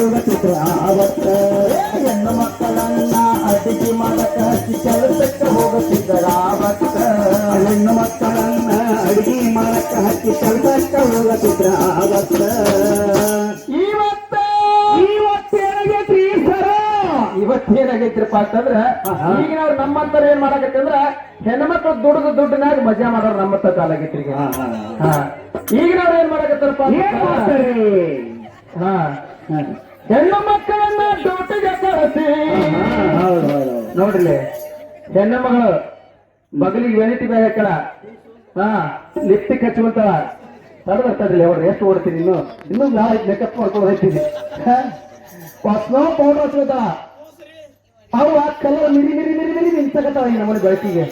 ಹೋಗುತ್ತಿದ್ರು ಆವತ್ತ ಹೆಣ್ಣು ಮಕ್ಕಳನ್ನ ಅಡಿಗೆ ಮಾಡಕ ಕೆಲಸಕ್ಕೆ ಹೋಗುತ್ತಿದ್ದರ ಆವತ್ತ ಹೆಣ್ಣು ಮಕ್ಕಳನ್ನ ಅಡಿಗೆ ಮಾಡಕ ಹಚ್ಚಿ ಕೆಲಸಕ್ಕ ಹೋಗುತ್ತಿದ್ರು ಆವತ್ತ ಇವತ್ತ ಇವತ್ತೇನಾಗೈತ್ರಿ ಸರ ಇವತ್ತೇನಾಗೈತ್ರಪ್ಪ ಅಂತಂದ್ರ ಈಗ ನಾವು ನಮ್ಮಂತರ ಏನ್ ಮಾಡಕತ್ತಂದ್ರ ಹೆಣ್ಮಕ್ಳು ದುಡ್ದು ದುಡ್ಡಿನಾಗ ಮಜಾ ಮಾಡೋರು ನಮ್ಮತ್ತ ಕಾಲಾಗೈತ್ರಿ ಈಗ ಹಾ. ಈಗಿನವ್ರು ಏನ್ ಮಾಡಕತ್ತಾರಪ್ಪ ಹಾ. ಹೆಣ್ಣು ಮಕ್ಕಳನ್ನ ಡ್ಯೂಟಿಗೆ ಕಳಿಸಿ ನೋಡ್ರಿ. ಹೆಣ್ಣು ಮಗಳು ಮಗಳಿಗೆ ವೆನಿಟಿ ಬೇರೆ ಕಡ ಹಾ ಲಿಪ್ಟಿಕ್ ಹಚ್ಕೊಂತಾಳ. ತಡ ಬರ್ತದ್ರಿ ಅವ್ರು ಎಷ್ಟು ಓಡ್ತೀನಿ ಇನ್ನು? ಇನ್ನು ನಾಳೆ ಮೇಕಪ್ ಮಾಡ್ಕೊಂಡು ಹೋಗ್ತೀನಿ. ಸ್ನೋ ಪೌಡರ್ ಹಚ್ಕೊತಾಳ. ಅವು ಆ ಕಲರ್ ಮಿರಿ ಮಿರಿ ಮಿರಿ ಮಿರಿ ನಿಂತಕತ್ತಾವ ಈಗ ನಮ್ಮನೆ ಬೆಳಕಿಗೆ.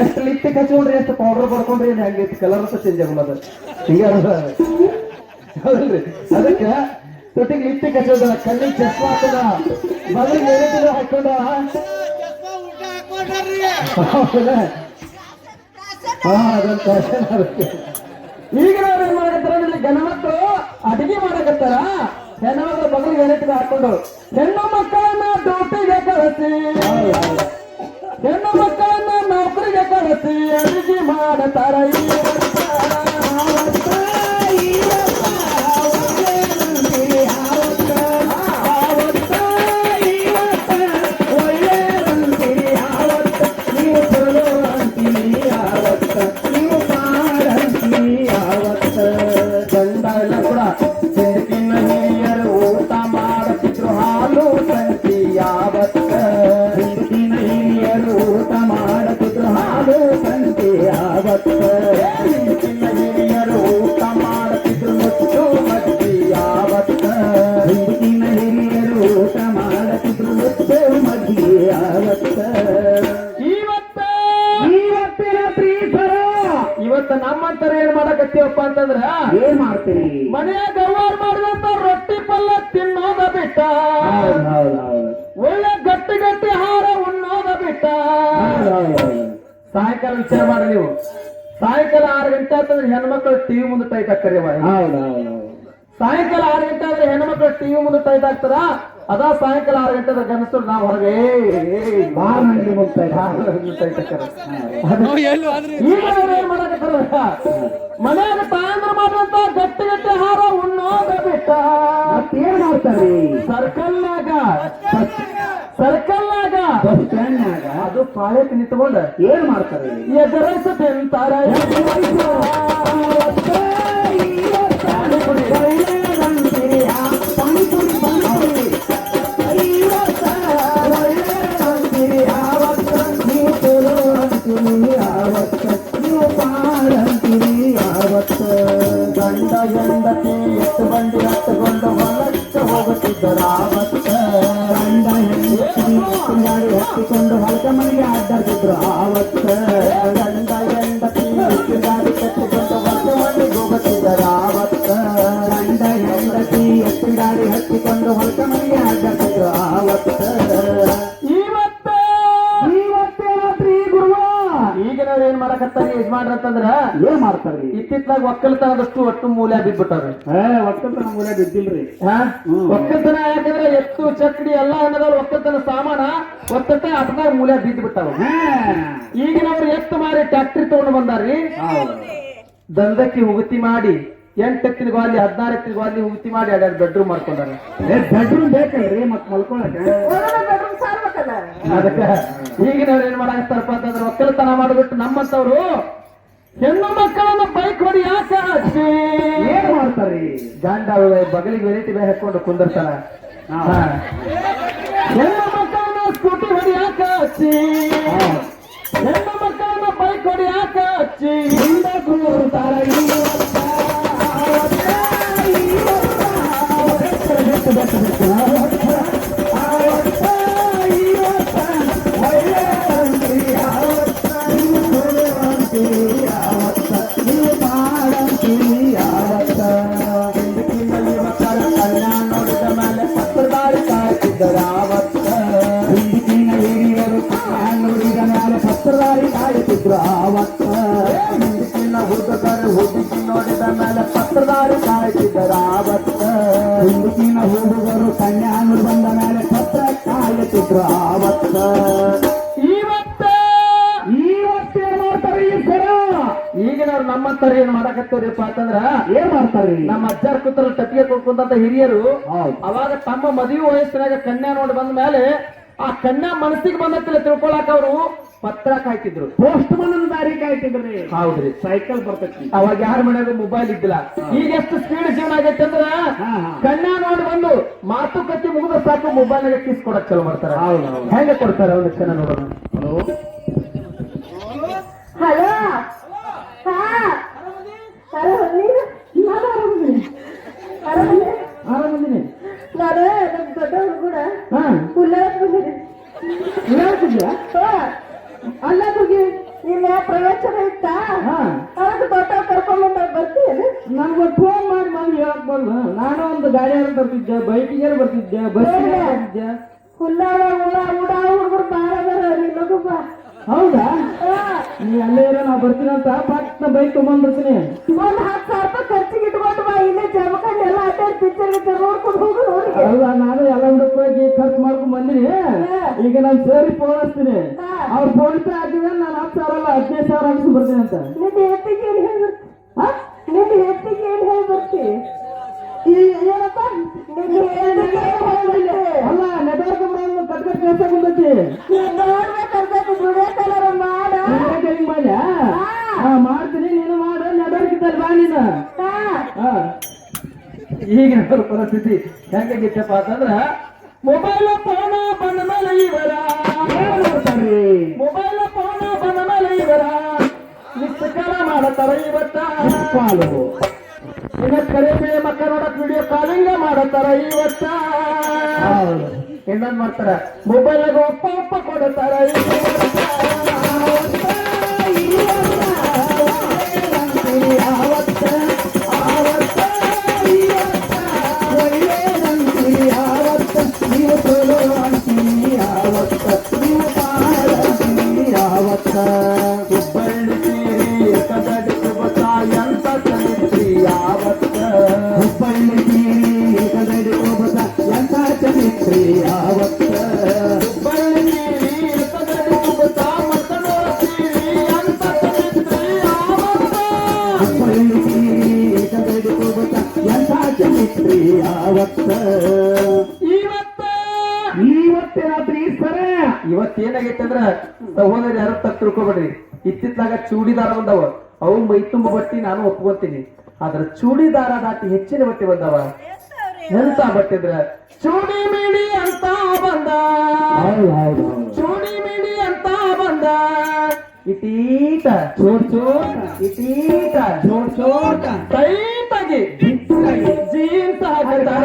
ಎಷ್ಟು ಲಿಪ್ಟಿಕ್ ಹಚ್ಕೊಂಡ್ರಿ, ಎಷ್ಟು ಪೌಡರ್ ಬರ್ಕೊಂಡ್ರಿ ಹೆಂಗೈತಿ ಕಲರ್ ಚೇಂಜ್ ಹಿಂಗೆ ಅದ. ಹೌದಲ್ರಿ? ಅದಕ್ಕೆ ತುಟಿಗೆ ಲಿಪ್ಟಿಕ್ ಹಚ್ಚೋದಲ್ಲ ಕಣ್ಣಿಗೆ ಚಸ್ಮಾ ಹಾಕೋದ ಮಗಳಿಗೆ ಏನಿಲ್ಲ ಹಾಕೋದ. ಈಗ ನಾವ್ ಏನ್ ಮಾಡಕತ್ತಾರ ಇಲ್ಲಿ ಗಂಡ ಮಕ್ಕಳು ಅಡಿಗೆ ಮಾಡಕತ್ತಾರ. ಹೆಣ್ಣು ಮಕ್ಕಳು ಬಗಲಿಗೆ ಏನಿಟ್ಟಿಗೆ ಹಾಕೊಂಡು. ಹೆಣ್ಣು ಮಕ್ಕಳನ್ನ ಡ್ಯೂಟಿಗೆ ಕಳಿಸಿ. ಹೆಣ್ಣು ಮಕ್ಕಳನ್ನ ನೌಕರಿಗೆ ಕಳಿಸಿ. ಅಡಿಗೆ ಮಾಡತಾರ ಈ ಅಂತಂದ್ರ ಏನ್ ಮಾಡ್ತೀರಿ? ಮನೆಯಾಗ ಅವ್ವಾರ್ ಮಾಡಿದಂತ ರೊಟ್ಟಿ ಪಲ್ಲ ತಿನ್ನೋದ ಬಿಟ್ಟ. ಒಳ್ಳೆ ಗಟ್ಟಿ ಗಟ್ಟಿ ಹಾರ ಉಣ್ಣೋದ ಬಿಟ್ಟ. ಸಾಯಂಕಾಲ ವಿಚಾರ ಮಾಡ್ರಿ ನೀವು. ಸಾಯಂಕಾಲ ಆರು ಗಂಟೆ ಆತಂದ್ರೆ ಹೆಣ್ಮಕ್ಳು ಟಿವಿ ಮುಂದೆ ಟೈಟ್ ಹಾಕ್ತಾರೆ ಸಾಯಂಕಾಲ ಆರು ಗಂಟೆ ಆದ್ರೆ ಹೆಣ್ಮಕ್ಳು ಟಿವಿ ಮುಂದೆ ಟೈಟ್ ಹಾಕ್ತಾರ ಅದ ಸಾಯಂಕಾಲ ಆರು ಗಂಟೆ ಗನಸರು ನಾವು ಹೊರಗೆ ಬಾರ್ ನಂಗೆ ಹೋಗ್ತಾ ಇದೆ ಟೈಟ್ ಹಾಕ್ತಾರ ಈಗ ಅವ್ರು ಏನ್ ಮಾಡಕತ್ತಾರ ಮನೆಯಾಗ ತಾಯಂದ್ರ ಮಾಡುವಂತ ಗಟ್ಟಿ ಗಟ್ಟಿ ಹಾರ ಉಣ್ಣೋದ ಬಿಟ್ಟ. ಏನ್ ಮಾಡ್ತಾರೆ? ಸರ್ಕಲ್ನಾಗ ಸರ್ಕಲ್ನಾಗ. ಬಸ್ ಸ್ಟ್ಯಾಂಡ್ನಾಗ ಅದು ಪಾಳೆ ನಿಂತ್ಕೊಂಡ ಏನ್ ಮಾಡ್ತಾರೆ? ಎದುರಿಸ ತಿಂತಾರ ಹೆಂಡತಿ ಗಾಡಿ ಹತ್ತಿಕೊಂಡು ಇತ್ತಿತ್ಲಾಗ ಒಕ್ಕಲ್ತನದಷ್ಟು ಒಟ್ಟು ಮೂಲ ಬಿದ್ಬಿಟ್ಟವ್ರಿ. ಒಕ್ಕಲ್ತನ ಮೂಲೆ ಬಿದ್ದಿಲ್ರಿ. ಒಕ್ಕಲ್ತನ ಯಾಕಂದ್ರೆ ಎತ್ತು ಚಕ್ಡಿ ಎಲ್ಲ ಅನ್ನೋದ್ರ ಒಕ್ಕಲ್ತನ ಸಾಮಾನ ಒತ್ತಟ್ಟೆ ಅಟದಾಗ ಮೂಲ ಬಿದ್ದು ಬಿಟ್ಟಾವ ಈಗಿನವ್ರು ಎತ್ತು ಮಾರಿ ಟ್ಯಾಕ್ಟ್ರಿ ತಗೊಂಡು ಬಂದಾರ್ರಿ. ದಂಧಕ್ಕೆ ಉಗುತಿ ಮಾಡಿ ಎಂಟತ್ತಿನ ಗಾಲಿ ಹದಿನಾರು ಎತ್ತಿನ ಗಾಲಿ ಉಗುತಿ ಮಾಡಿ ಎರಡು ಬೆಡ್ರೂಮ್ ಮಾಡ್ಕೊಂಡಾರ ಬೆಡ್ರೂಮ್ ಬೇಕಲ್ರಿ ಮತ್ ಮಲ್ಕೊಳಕ ಅದಕ್ಕ ಈಗಿನವ್ರು ಏನ್ ಮಾಡ್ತಾರಪ್ಪ ಅಂತಂದ್ರೆ ಒಕ್ಕಲತನ ಮಾಡ್ಬಿಟ್ಟು ನಮ್ಮಂತವ್ರು ಹೆಣ್ಣು ಮಕ್ಕಳನ್ನ ಬೈಕ್ ಹೊಡಿ ಯಾಕ ಹಚ್ಚಿ ಏನ್ ಮಾಡ್ತಾರ್ರಿ ಗಂಡ ಬಗಲಿಗೆ ವೆರೈಟಿ ಬ್ಯಾಗ್ ಹಾಕೊಂಡು ಕುಂದಿರ್ತಾನ ಹಾ. ಹಾ. ಹೆಣ್ಣು ಮಕ್ಕಳನ್ನ ಸ್ಕೂಟಿ ಹೊಡಿ ಯಾಕ ಹಚ್ಚಿ ಹೆಣ್ಣು ಮಕ್ಕಳನ್ನ ಬೈಕ್ ಹೊಡಿ ಯಾಕ ಹಚ್ಚಿ ಹಿಂದ ಕೂರ್ತಾರ ಇವತ್ತ, ಅವತ್ತ, ಇವತ್ತ, ಅವತ್ತ, ಬೆಟ್ಟ, ಬೆಟ್ಟ, ಆವತ್ತ. ಹುಡುಗಿನ ಹುಡುಗರು ಕನ್ಯಾನು ಬಂದ ಮೇಲೆ ಪತ್ರ ಕಾಯುತ್ತಿದ್ರು ಆವತ್ತ. ಇವತ್ತ ಇವತ್ತೇನ್ ಮಾಡ್ತಾರೆ ಈಗಿನವ್ರು ನಮ್ಮಂತವ್ರು ಏನ್ ಮಾಡಕತ್ತವ್ರಿಪ್ಪ ಅಂತಂದ್ರ ಏನ್ ಮಾಡ್ತಾರೆ? ನಮ್ಮ ಅಜ್ಜಾರ ಕೂತ್ರ ತಟ್ಟಿಗೆ ಕೊಡ್ಕೊಂತ ಹಿರಿಯರು ಅವಾಗ ತಮ್ಮ ಮದುವೆ ವಯಸ್ಸಿನಾಗ ಕನ್ಯಾ ನೋಡಿ ಬಂದ ಮೇಲೆ ಆ ಕನ್ಯಾ ಮನಸ್ಸಿಗೆ ಬಂದತ್ತಿಲ್ಲ ತಿಳ್ಕೊಳಕ್ ಅವರು ಪತ್ರ ಹಾಕಿದ್ರು ಪೋಸ್ಟ್ ಮನ್ ದಾರಿ ಕಾಯ್ತಿದ್ರಿ ಹೌದ್ರಿ. ಸೈಕಲ್ ಬರ್ತೈತಿ. ಅವಾಗ ಯಾರ ಮನ್ಯಾಗ ಮೊಬೈಲ್ ಇದ್ದಿಲ್ಲ? ಈಗ ಎಷ್ಟು ಸ್ಪೀಡ್ ಜೀವನ ಆಗೈತೆ ಅಂದ್ರ ಹಾ. ನೋಡಿ ಬಂದು ಮಾತುಕತೆ ಮುಗಿದ ಸಾಕು ಮೊಬೈಲ್ ನಾಗ ಕಿಸ್ ಕೊಡಕ್ ಚಲೋ ಮಾಡ್ತಾರ. ಹೆಂಗ ಕೊಡ್ತಾರ ಒಂದು ಕ್ಷಣ ನೋಡೋಣ. ಹಲೋ? ಹಲೋ? ಆರಾಮದೀನಿ. ನಾನು ನಮ್ ದೊಡ್ಡವ್ರು ಕೂಡ ಅಲ್ಲ ಹೋಗಿ ಇಲ್ಲ ಪ್ರವಚನ ಇತ್ತಾ? ಹಾ. ಅದಕ್ಕೆ ದೊಡ್ಡವ್ ಕರ್ಕೊಂಡ್ಬಂದ ಬರ್ತೀನಿ ನನ್ಗೆ ಫೋನ್ ಮಾಡಿ ಬಂದು ಹೇಳಕ್ ಬಂದು ನಾನು ಒಂದು ಗಾಡಿಯಲ್ಲಿ ಬರ್ತಿದ್ದೆ ಬೈಕಿಗೆ ಬರ್ತಿದ್ದೆ ಬಸ್ಸಿಗೆ ಬರ್ತಿದ್ದೆ. ಹುಲ್ಲಾಳ ಹುಳ ಹುಡ ಹುಡುಗರು ಬಾಳ ಅದಾರ ನಿಮಗೂ ಬಾ. ಹೌದಾ? ನೀ ಅಲ್ಲೇ ಇರೋ ನಾ ಬರ್ತೀನಂತ ಪಟ್ನ ಬೈಕ್ ತಗೊಂಡ್ಬರ್ತೀನಿ ಒಂದು ಹತ್ತು ಸಾವಿರ ರೂಪಾಯಿ ಖರ್ಚಿಗೆ ಇಟ್ಕೊಂಡು ಬಾ ಇಲ್ಲೇ ಅಲ್ಲ ನಾನು ಎಲ್ಲ ಹುಡುಗರಾಗಿ ಖರ್ಚು ಮಾಡ್ಕೊಂಡು ಬಂದಿನಿ. ಈಗ ನಾನು ಸೇರಿ ಫೋನ್ ಹಚ್ತೀನಿ. ಅವ್ರ ಫೋನ್ ಪೇ ಹಾಕಿದ್ರೆ ನಾನು ಹತ್ತು ಸಾವಿರ ಅಲ್ಲ ಹದಿನೈದು ಸಾವಿರ ಹಾಕ್ಸಿ ಬರ್ತೀನಿ ಅಂತ. ನಿನ್ನ ಎತ್ತಿಗೆ ಏನ್ ಹೇಳಿ ಬರ್ತಿ? ಹಾ? ನಿನ್ನ ಎತ್ತಿಗೆ ಏನ್ ಹೇಳಿ ಬರ್ತಿ? ಈ- ಏನಪ್ಪ? ಅಲ್ಲ ನೆಟ್ವರ್ಕ್ ಕಟ್ ಕಟ್ ಕೆಲಸ ಬಂದೈತಿ. ನೋಡ್ಬೇಕಂತ ದುಡಿಯಕಲ್ಲಾರ ಮಾಡ. ಮಾಡ್ಯಾ? ಮಾಡ್ತೀನಿ ನೀನು ಮಾಡು ನೆಟ್ವರ್ಕ್ ಇದ್ದಲ್ಲಿ ಬಾ ನೀನು ಹಾ. ಈಗಿನ ಪರಿಸ್ಥಿತಿ ಹೆಂಗಾಗಿತ್ತಪ್ಪ ಅಂತಂದ್ರ ಮೊಬೈಲ್ ಫೋನ್ ಬಂದ ಮೇಲೆ ಇವರ. ಮೊಬೈಲ್ ಫೋನ್ ಬಂದ ಮೇಲೆ ಇವರ. ಕಾಲ ಮಾಡತ್ತಾರ ಇವತ್ತ. ಪಾಲು ಇನ್ನ ಕರೆ ಮೇಲೆ ಮಕ್ಕ ನೋಡಕ್ ವಿಡಿಯೋ ಕಾಲಿಂಗ ಮಾಡತ್ತಾರ ಇವತ್ತ. ಇನ್ನೊಂದ್ ಮಾಡ್ತಾರ ಮೊಬೈಲ್ ಒಪ್ಪ ಒಪ್ಪ ಕೊಡತಾರ ಹುಬ್ಬಳ್ಳಿ ಇತ್ತಿತ್ತಾಗ ಇತ್ತಿತ್ಲಾಗ ಚೂಡಿದಾರ ಬಂದವ. ಅವು ಮೈ ತುಂಬ ಬಟ್ಟಿ ನಾನು ಒಪ್ಕೊಂತೀನಿ ಆದ್ರ ಚೂಡಿದಾರ ದಾಟಿ ಹೆಚ್ಚಿನ ಬಟ್ಟೆ ಬಂದವ. ಎಂತ ಬಟ್ಟಿದ್ರ ಅಂದ್ರ ಚೂಡಿ ಮೀಡಿ ಅಂತ ಬಂದ. ಚೂಡಿ ಮೀಡಿ ಅಂತ ಬಂದ. ಇಟೀಟ ಚೋರ್ ಚೋಟ ಇಟೀಟ ಚೋಟ್ ಚೋಟ ಟೈಟಾಗಿ ಜೀನ್ಸ್ ಹಾಕಿದಾರ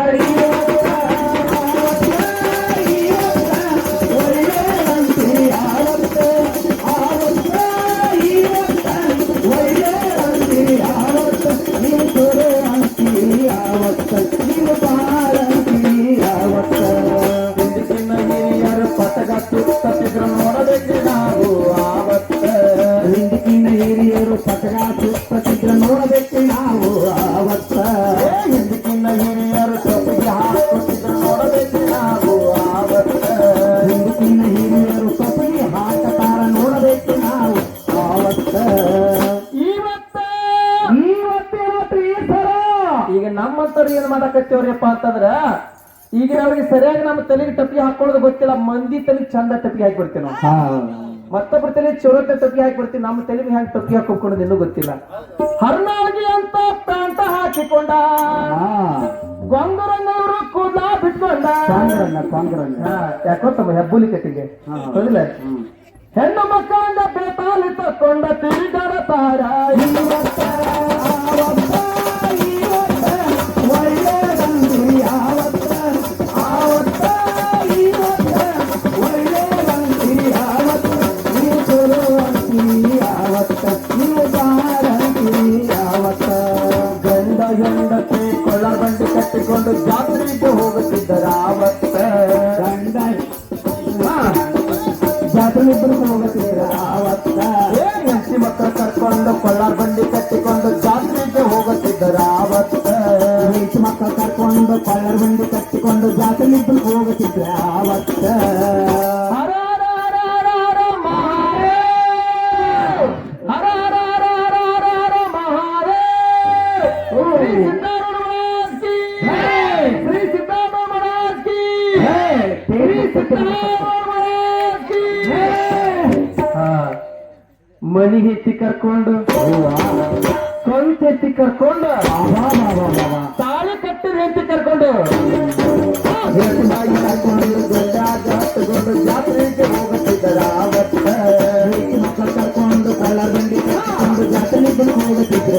ಏನ್ ಅಂತಂದ್ರ ಈಗಿನವ್ರಿಗೆ ಸರಿಯಾಗಿ ನಮ್ಮ ತಲೆಗೆ ಟಪ್ಪಿ ಹಾಕೊಳ್ಳೋದು ಗೊತ್ತಿಲ್ಲ ಮಂದಿ ತಲೆಗೆ ಚಂದ ಟಪ್ಪಿ ಹಾಕಿ ಬಿಡ್ತೇವೆ ನಾವು. ಮತ್ತೊಬ್ಬರ ತಲೆ ಚೋರತೆ ಟಪ್ಪಿ ಹಾಕಿ ಬಿಡ್ತೀವಿ ನಮ್ಮ ತಲೆಗೆ ಹ್ಯಾಂಗ ಟಪ್ಪಿ ಹಾಕೋಕೊಂಡು ಇನ್ನೂ ಗೊತ್ತಿಲ್ಲ. ಹರ್ನಾಗಿ ಅಂತ ಪ್ರಾಂತ ಹಾಕಿಕೊಂಡ ಗೊಂಗರನ್ನವರು ಕೂದ ಬಿಟ್ಕೊಂಡ. ಯಾಕೋ ತಮ್ಮ ಹೆಬ್ಬುಲಿ ಕಟ್ಟಿಗೆ. ಹೌದಿಲ್ಲ ಹೆಣ್ಣು ಮಕ್ಕಳಿಂದ ಬೇತಾಲಿ ತಕ್ಕೊಂಡ ತಿರುಗರ ತಾರ ಕಿ ಶ್ರೀ ಸಿದ್ದಾರೂಢ ಮಹಾರಾಜ್ ಕಿ ಮನಿ ಹೆತ್ತಿ ಕರ್ಕೊಂಡು ಸ್ವಂತ ಹೆತ್ತಿ ಕರ್ಕೊಂಡು ತಾಳಿ ಕಟ್ಟಿದ ಕರ್ಕೊಂಡು ಜಾತ್ರೆಗೆ ಹೋಗುತ್ತಿದ್ದ ಆವತ್ತ ಮಕ್ಕಳು ಕರ್ಕೊಂಡು ಕಳ್ಳಗಂಡಿ ಕರ್ಕೊಂಡು ಜಾತ್ರೆಗೆ ಹೋಗುತ್ತಿದ್ದ